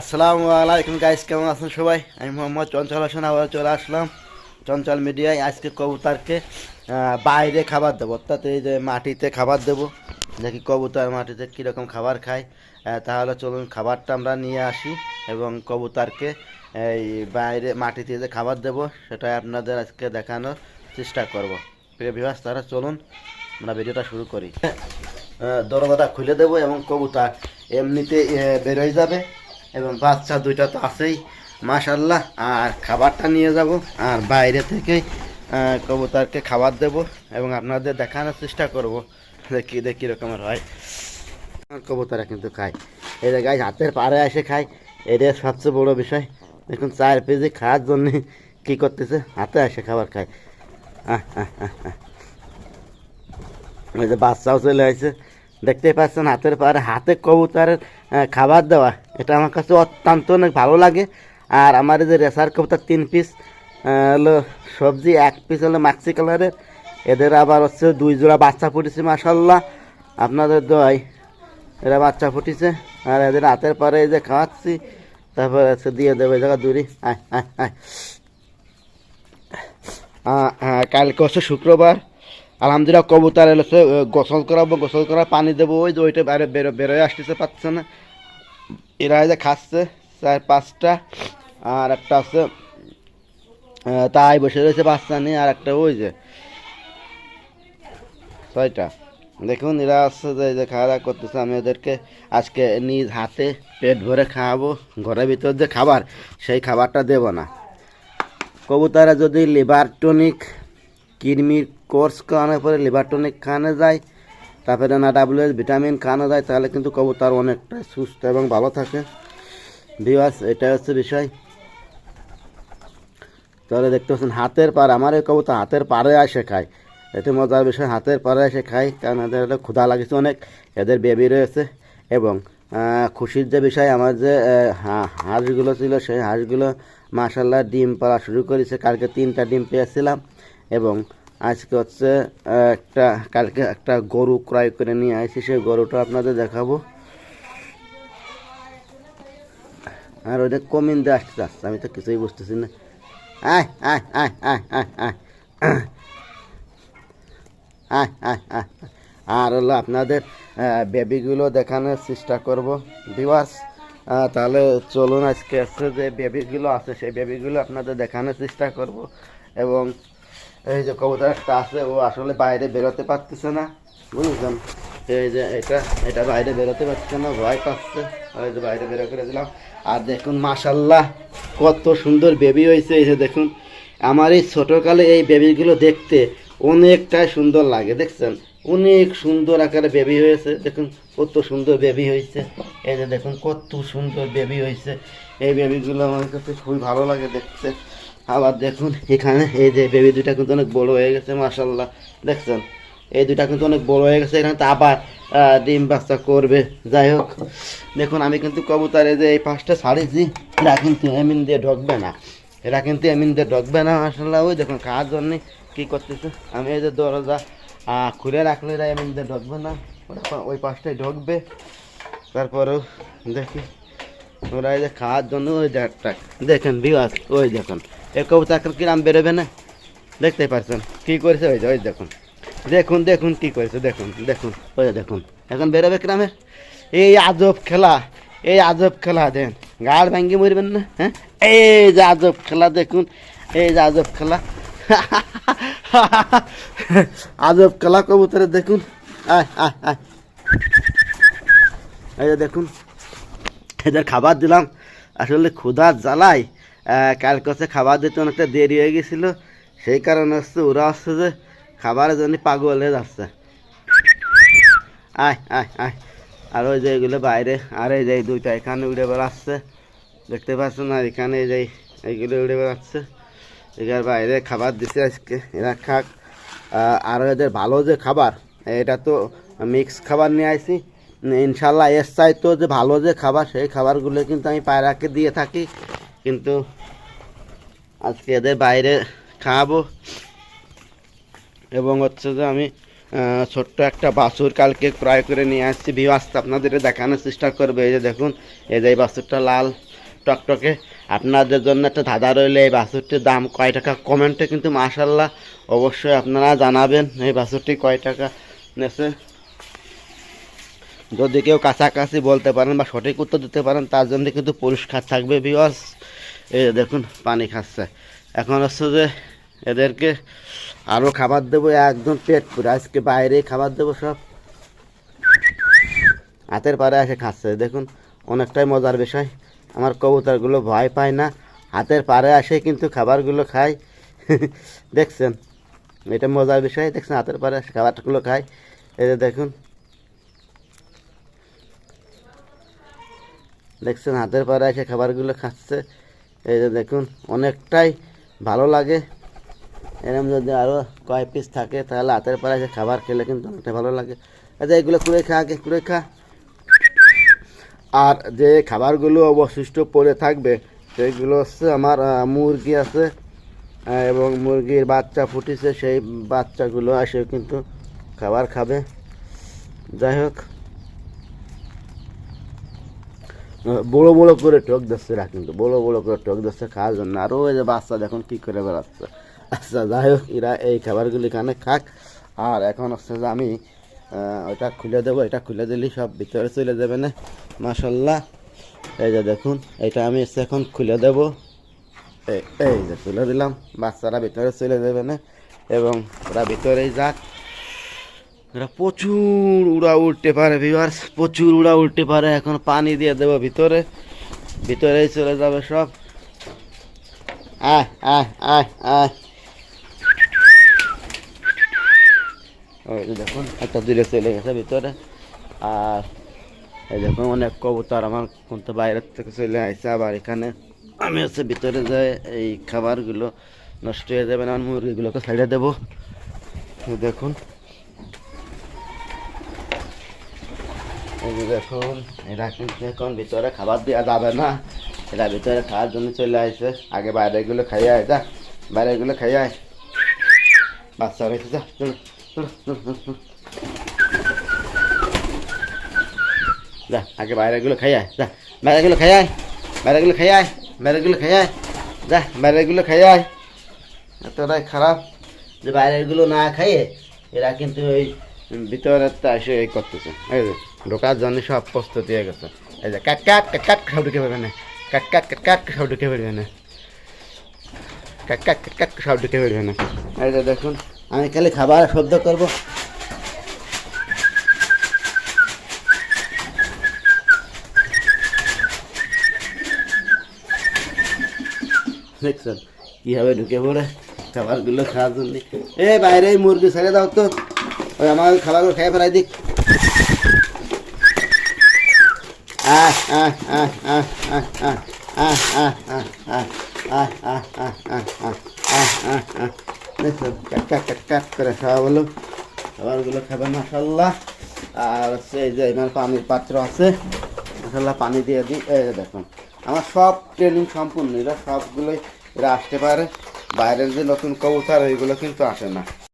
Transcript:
আসসালামু আলাইকুম গাইস কেমন আছেন সবাই? আমি মোহাম্মদ চঞ্চল হোসেন আবার চলে আসলাম চঞ্চল মিডিয়ায়। আজকে কবুতরকে বাইরে খাবার দেবো, অর্থাৎ এই যে মাটিতে খাবার দেবো। দেখি কবুতর মাটিতে কীরকম খাবার খায়। তাহলে চলুন খাবারটা আমরা নিয়ে আসি এবং কবুতরকে এই বাইরে মাটিতে যে খাবার দেবো, সেটাই আপনাদের আজকে দেখানোর চেষ্টা করব। প্রিয় বিভাস তারা চলুন আমরা ভিডিওটা শুরু করি। দরজাটা খুলে দেবো এবং কবুতর এমনিতে বেরোয় যাবে। এবং বাচ্চা দুইটা তো আছেই মাশাল্লাহ আর খাবারটা নিয়ে যাব, আর বাইরে থেকে কবুতরকে খাবার দেব এবং আপনাদের দেখানোর চেষ্টা করব, দেখি দেখি রকমের হয়। কবুতরা কিন্তু খায়। যে গাছ হাতের পাড়ে এসে খায়। এটাই সবচেয়ে বড় বিষয়। দেখুন, চার পেজি খাওয়ার জন্য কি করতেছে? হাতে এসে খাবার খায়। আহ আহ আহ আহ। ওই যে বাচ্চাও চলে আসছে দেখতেই পাচ্ছেন হাতের পারে হাতে কবুতরের খাবার দেওয়া। এটা আমার কাছে অত্যন্ত অনেক ভালো লাগে। আর আমার যে রেসার কবুতর তিন পিস হলো সবজি, এক পিস হলো মাক্সি কালারের এদের আবার হচ্ছে দুই জোড়া বাচ্চা ফুটেছে মাসাল্লাহ আপনাদের দয় এরা বাচ্চা ফুটেছে। আর এদের হাতের পরে এই যে খাওয়াচ্ছি, তারপর হচ্ছে দিয়ে দেবে জায়গা দূরি আয় আয় আয়। কালকে হচ্ছে শুক্রবার। আলহামদুলিল্লাহ, কবুতর এলো গোসল করাবো, গোসল করা পানি দেবো, ওই যে ওইটা বাইরে বেরো, বেরোয় আসতেছে, পাচ্ছে না। এরা যে খাচ্ছে, চার, পাঁচটা, আর একটা আছে তাই বসে রয়েছে বাচ্চা নিয়ে, আর একটা ওই যে, ছয়টা। দেখুন, এরা আসছে যে খাওয়া দাওয়া করতেছে, আমি ওদেরকে আজকে নিজ হাতে পেট ভরে খাওয়াবো, ঘরের ভিতর যে খাবার, সেই খাবারটা দেবো না। কবুতরা যদি লিভার টনিক, কিডনির কোর্স খাওয়ানোর পরে লিভার টনিক খাওয়ানো যায়, তারপরে না ডাব্লিউএস ভিটামিন খাওয়ানো যায়, তাহলে কিন্তু কবুতর অনেকটা সুস্থ এবং ভালো থাকে। বিবাস এটা হচ্ছে বিষয়। তাহলে দেখতে পাচ্ছেন হাতের পার আমার এই কবুতর হাতের পারে আসে খায়। এতে মজার বিষয়, হাতের পারে এসে খায়, কারণ এদের ক্ষুধা লাগেছে অনেক, এদের বেবি রয়েছে। এবং খুশির যে বিষয়, আমার যে হাঁসগুলো ছিল, সেই হাঁসগুলো মাসাল্লাহ ডিম পাড়া শুরু করেছে, কালকে তিনটা ডিম পেয়েছিলাম। এবং আজকে হচ্ছে একটা, কালকে একটা গরু ক্রয় করে নিয়ে আসি, সেই গরুটা আপনাদের দেখাবো। আর ওইটা কমিন দিয়ে আসতে চাচ্ছে, আমি তো কিছুই বুঝতেছি না। আর হলো আপনাদের বেবিগুলো দেখানোর চেষ্টা করব। বিবাস তাহলে চলুন আজকে আসছে যে বেবিগুলো আছে, সেই বেবিগুলো আপনাদের দেখানোর চেষ্টা করব। এবং এই যে কবুতর একটা আছে, ও আসলে বাইরে বেরোতে পারতেছে না বুঝলেন এই যে এটা এটা বাইরে বেরোতে পারছে না, ভয় পাচ্ছে। ওই যে বাইরে বেরো করে দিলাম। আর দেখুন মাশাল্লাহ কত সুন্দর বেবি হয়েছে। এই যে দেখুন, আমার এই ছোটোকালে এই বেবিগুলো দেখতে অনেকটাই সুন্দর লাগে, দেখছেন? অনেক সুন্দর আকারে বেবি হয়েছে। দেখুন, কত সুন্দর বেবি হয়েছে। এই যে দেখুন, কত সুন্দর বেবি হয়েছে। এই বেবিগুলো আমার কাছে খুবই ভালো লাগে দেখতে। আবার দেখুন, এখানে এই যে বেবি দুটা কিন্তু অনেক বড় হয়ে গেছে মাসাল্লাহ দেখছেন? এই দুটা কিন্তু অনেক বড় হয়ে গেছে, এখানে তো আবার ডিম বাচ্চা করবে। যাই হোক, দেখুন, আমি কিন্তু কবুতরে যে এই পাঁচটা ছাড়িয়েছি, এরা কিন্তু এমিন দিয়ে ঢকবে না। এরা কিন্তু এমিন দিয়ে ঢকবে না মাসাল্লাহ ওই দেখুন খাওয়ার জন্যে কী করতেছে? আমি এই যে দরজা খুলে রাখলে এরা এমিন দিয়ে ঢকবে না। ওরা ওই পাশটায় ঢকবে। তারপরেও দেখি, ওরা এই যে খাওয়ার জন্য ওই দেখেন বিবাস ওই দেখুন। এ কবুতর কিরাম বেরোবে না দেখতে পারছেন, কী করেছে? ওই যে, ওই দেখুন। দেখুন দেখুন কী করেছে, দেখুন দেখুন, ওই দেখুন। এখন বেরোবে কিরামে? এই আজব খেলা, এই আজব খেলা দেন। গাড় ভাঙ্গি মরবেন না হ্যাঁ? এই যে আজব খেলা, দেখুন, এই যে আজব খেলা। আজব খেলা কবুতরে দেখুন। আয় আয় আয়। এই দেখুন, এদের খাবার দিলাম। আসলে ক্ষুধার জ্বালায়। কালকে হচ্ছে খাবার দিতে অনেকটা দেরি হয়ে গেছিল। সেই কারণে হচ্ছে ওরা হচ্ছে যে খাবারের জন্য পাগল হয়ে যাচ্ছে। আয় আয় আয়। আর ওই যে এগুলো বাইরে, আর এই যে দুইটা এখানে উড়ে বেড়াচ্ছে। দেখতে পাচ্ছেন আর এখানে এই যে এইগুলো উড়ে বেড়াচ্ছে। এখানে বাইরে খাবার দিছে আজকে, এরা খাক। আর এদের ভালো যে খাবার, এটা তো মিক্স খাবার নিয়ে আসি ইনশাল্লাহ এর চাইতো যে ভালো যে খাবার, সেই খাবারগুলো কিন্তু আমি পায়রাকে দিয়ে থাকি। কিন্তু আজকে এদের বাইরে খাওয়াবো এবং হচ্ছে যে আমি ছোট্ট একটা বাছুর কালকে ক্রয় করে নিয়ে আসছি। আসতে আপনাদের দেখানোর চেষ্টা করবে। এই যে দেখুন, এই যে এই বাছুরটা লাল টকটকে। আপনাদের জন্য একটা ধাঁধা রইলে। এই বাছুরটির দাম কয় টাকা? কমেন্টে কিন্তু মাশাল্লাহ অবশ্যই আপনারা জানাবেন এই বাছুরটি কয় টাকা নেছে। যদি কেউ কাছাকাছি বলতে পারেন বা সঠিক উত্তর দিতে পারেন, তার জন্য কিন্তু পুরস্কার থাকবে বিকজ এই দেখুন, পানি খাচ্ছে। এখন হচ্ছে যে এদেরকে আরও খাবার দেবো, একদম পেট পুরো। আজকে বাইরে খাবার দেবো সব। হাতের পারে এসে খাচ্ছে। দেখুন, অনেকটাই মজার বিষয়। আমার কবুতরগুলো ভয় পায় না। হাতের পারে আসে কিন্তু খাবারগুলো খায়। দেখছেন? এটা মজার বিষয়। দেখছেন, হাতের এসে খাবারগুলো খায়। এই যে দেখুন। দেখছেন, হাতের পারে এসে খাবারগুলো খাচ্ছে। এই যে দেখুন, অনেকটাই ভালো লাগে। এরকম যদি আরও কয় পিস থাকে, তাহলে হাতের পারে এসে খাবার খেলে কিন্তু অনেকটা ভালো লাগে। আচ্ছা এগুলো কুড়ে খা, আগে কুড়ে খা। আর যে খাবারগুলো অবশিষ্ট পড়ে থাকবে সেইগুলো হচ্ছে আমার মুরগি আছে এবং মুরগির বাচ্চা ফুটিছে, সেই বাচ্চাগুলো এসে কিন্তু খাবার খাবে। যাই হোক। বড় বড় করে টক দিচ্ছে এরা কিন্তু, বড় বড় করে টক দিচ্ছে, খাওয়ার জন্য। আরও ওই যে বাচ্চা দেখুন কী করে বেড়াচ্ছে। আচ্ছা যাই হোক, এরা এই খাবারগুলি এখানে খাক। আর এখন হচ্ছে যে আমি ওটা খুলে দেবো, এটা খুলে দিলেই সব ভিতরে চলে যাবে না। মাসাল্লাহ এই যে দেখুন, এটা আমি হচ্ছে এখন খুলে দেবো। এই- এই যে খুলে দিলাম, বাচ্চারা ভিতরে চলে যাবে না। এবং ওরা ভিতরেই যাক। এরা প্রচুর উড়া উঠতে পারে ভিউয়ার্স প্রচুর উড়া উঠতে পারে, এখন পানি দিয়ে দেবো ভিতরে। ভিতরেই চলে যাবে সব। আয় আয় আয় দেখুন, একটা দূরে চলে গেছে ভিতরে। আর এই দেখুন, অনেক কবুতর আমার কিন্তু বাইরের থেকে চলে আসছে আবার এখানে। আমি হচ্ছে ভিতরে যাই এই খাবারগুলো নষ্ট হয়ে যাবে না মুরগিগুলোকে ছেড়ে দেবো। দেখুন। এই দেখুন, এরা কিন্তু এখন ভিতরে খাবার দেওয়া যাবে না। এরা ভিতরে খাওয়ার জন্য চলে আসছে। আগে বাইরেগুলো খাইয়ে আয়, যা। বাইরেগুলো খাইয়ে আয়। বাচ্চা রয়েছে যা। চলো চলো। যা, আগে বাইরেগুলো খাইয়ে আয়, যা। বাইরেগুলো খাইয়ে আয়। বাইরেগুলো খাইয়ে আয়। বাইরেগুলো খাইয়ে আয়। যা, বাইরেগুলো খাইয়ে আয়। এতটাই খারাপ যে বাইরেগুলো না খাইয়ে এরা কিন্তু ওই ভিতরে এসে এই করতেছে ঢোকার জন্য সব প্রস্তুতি হয়ে গেছে। এই যে কাট কাট কাট কাট সব ঢুকে পারবে না। কাট কাট কাট কাট সব ঢুকে পারবে না। কাট কাট কাট কাট সব ঢুকে পারবে না। এই যে দেখুন, আমি খালি খাবার শব্দ করব। দেখছেন, কীভাবে ঢুকে পড়ে খাবারগুলো খাওয়ার জন্য। এ বাইরে মুরগি ছেড়ে দাও তো। ওই আমার খাবারগুলো খেয়ে ফেলাই দিক। করে খাওয়া খাবে আর যে পানির পাত্র আছে পানি দিয়ে দিই এই দেখুন আমার সব ট্রেনিং সম্পূর্ণ এরা সবগুলোই এরা আসতে পারে বাইরের যে নতুন কবুতর ওইগুলো কিন্তু আসে না